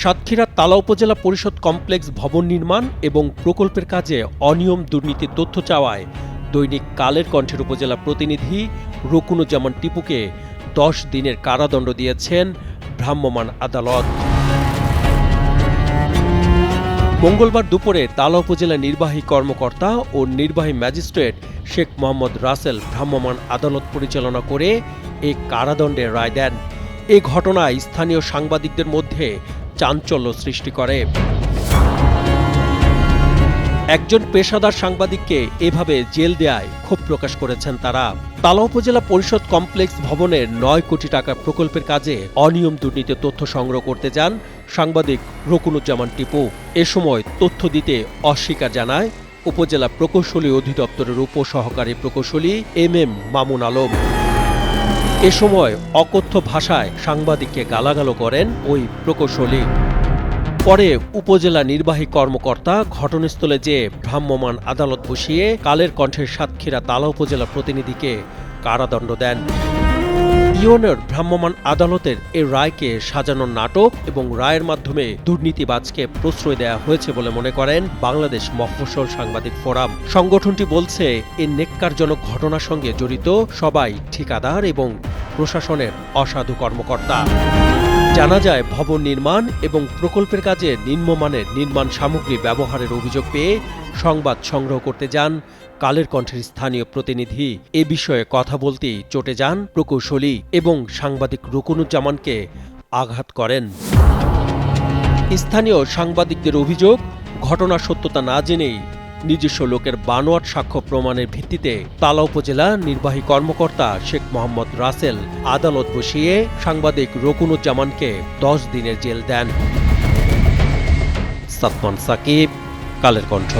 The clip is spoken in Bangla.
সাতক্ষীরা তালা উপজেলা পরিষদ কমপ্লেক্স ভবন নির্মাণ এবং প্রকল্পের কাজে অনিয়ম দুর্নীতির তথ্য চাওয়ায় দৈনিক কালের কণ্ঠের উপজেলা প্রতিনিধি রকুনুজ্জামান টিপুকে দশ দিনের কারাদণ্ড দিয়েছেন ভ্রাম্যমাণ আদালত। মঙ্গলবার দুপুরে তালা উপজেলা নির্বাহী কর্মকর্তা ও নির্বাহী ম্যাজিস্ট্রেট শেখ মোহাম্মদ রাসেল ভ্রাম্যমাণ আদালত পরিচালনা করে এই কারাদণ্ডের রায় দেন। এ ঘটনায় স্থানীয় সাংবাদিকদের মধ্যে চাঞ্চল্য সৃষ্টি করে। একজন পেশাদার সাংবাদিককে এভাবে জেল দেয়ায় ক্ষোভ প্রকাশ করেছেন তারা। তালা উপজেলা পরিষদ কমপ্লেক্স ভবনের নয় কোটি টাকা প্রকল্পের কাজে অনিয়ম দুর্নীতির তথ্য সংগ্রহ করতে যান সাংবাদিক রকুনুজ্জামান টিপু। এ সময় তথ্য দিতে অস্বীকার জানায় উপজেলা প্রকৌশলী অধিদপ্তরের উপসহকারী প্রকৌশলী এম এম মামুন আলম। এ সময় অকথ্য ভাষায় সাংবাদিককে গালাগালো করেন ওই প্রকৌশলী। পরে উপজেলা নির্বাহী কর্মকর্তা ঘটনাস্থলে যে ভ্রাম্যমাণ আদালত বসিয়ে কালের কণ্ঠের সাতক্ষীরা তালা উপজেলা প্রতিনিধিকে কারাদণ্ড দেন। ইউনের ভ্রাম্যমাণ আদালতের এ রায়কে সাজানো নাটক এবং রায়ের মাধ্যমে দুর্নীতিবাজকে প্রশ্রয় দেওয়া হয়েছে বলে মনে করেন বাংলাদেশ মফস্বল সাংবাদিক ফোরাম। সংগঠনটি বলছে এই নেককারজনক ঘটনার সঙ্গে জড়িত সবাই ঠিকাদার এবং প্রশাসনের অসাধু কর্মকর্তা। জানা যায়, ভবন নির্মাণ এবং প্রকল্পের কাজে নিম্নমানের নির্মাণ সামগ্রী ব্যবহারের অভিযোগ পেয়ে সংবাদ সংগ্রহ করতে যান কালের কণ্ঠের স্থানীয় প্রতিনিধি। এ বিষয়ে কথা বলতেই চটে যান প্রকৌশলী এবং সাংবাদিক রুকুনুজ্জামানকে আঘাত করেন। স্থানীয় সাংবাদিকদের অভিযোগ ঘটনার সত্যতা না জেনেই নিজস্ব লোকের বানোয়াট সাক্ষ্য প্রমাণের ভিত্তিতে তালা উপজেলা নির্বাহী কর্মকর্তা শেখ মোহাম্মদ রাসেল আদালত বসিয়ে সাংবাদিক রকুনুজ্জামানকে দশ দিনের জেল দেন। সাতমান সাকিব, কালের কণ্ঠ।